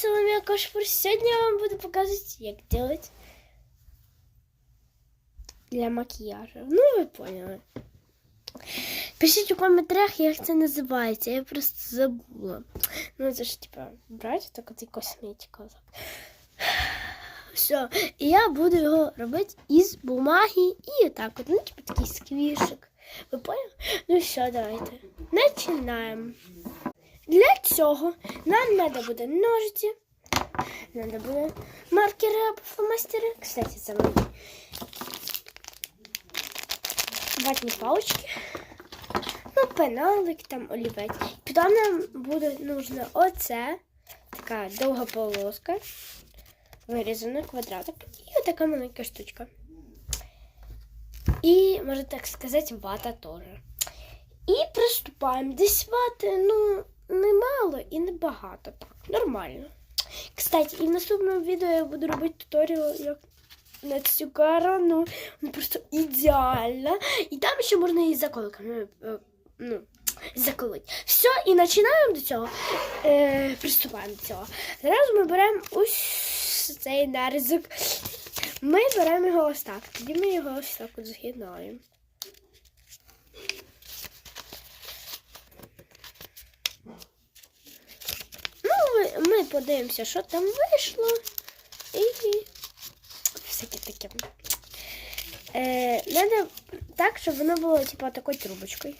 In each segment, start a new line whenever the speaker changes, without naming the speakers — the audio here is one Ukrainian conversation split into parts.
Соломія Кошпур. Сьогодні я вам буду показувати, як делать для макіяжу. Ну, ви поняли. Пишіть у коментарях, як це називається. Я просто забула. Ну, це ж типа брати так от і косметика. Все, і я буду його робити із бумаги і отак от. Ну, типа такий сквішик. Ви поняли? Ну все, давайте. Починаємо. Для цього нам треба буде ножиці, треба буде маркери або фломастери. Кстати, це мої ватні палочки. Ну, пеналик, там олівець. Потім нам буде нужно оце, така довга полоска, вирізана квадратик і отака маленька штучка. І, можна так сказати, вата теж. І приступаємо. Десь вати, ну, не мало і не багато. Так, нормально. Кстати, і в наступному відео я буду робити туторіал, як на цю корону. Вона просто ідеальна. І там ще можна і заколками. е, Ну, заколоть. Все, і починаємо до цього. Е, приступаємо до цього. Зараз ми беремо ось цей нарізок. Ми беремо його ось так. Тоді ми його ось так от згинаємо. Ну, ми- ми подивимося, що там вийшло. І всяке таке. Е, надо так, щоб воно було типа такою трубочкою.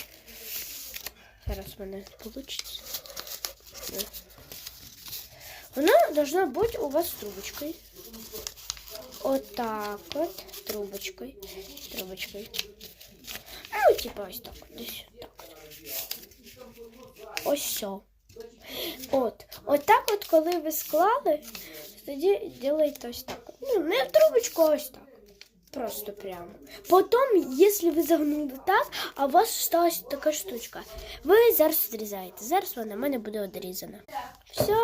Зараз в мене вийде. Воно должно бути у вас трубочкою. Отак от, трубочкою. Трубочкою. Ну, типа ось так. Десь так. Ось все. От. От так от, коли ви склали, тоді ділайте ось так. Ну, не в трубочку, ось так. Просто прямо. Потім, якщо ви загнули так, а у вас осталась така штучка, ви зараз відрізаєте. Зараз вона в мене буде одрізана. Все.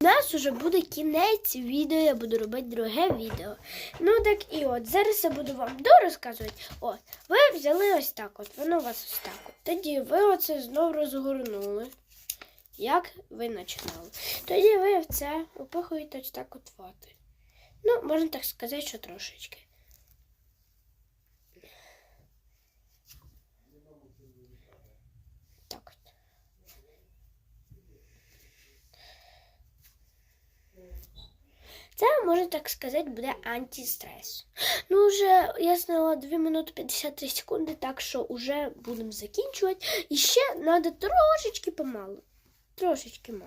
У нас уже буде кінець відео, я буду робити друге відео. Ну так і от, зараз я буду вам дорозказувати. От, ви взяли ось так, от, воно у вас ось так. От. Тоді ви оце знову розгорнули. Як ви починали. Тоді ви в це упихуєте ось так от вати. Ну, можна так сказати, що трошечки. Так от. Це, можна так сказати, буде антистрес. Ну, вже я зняла 2 минути 53 секунди, так що вже будемо закінчувати. І ще треба трошечки помалу. Трошечки мало.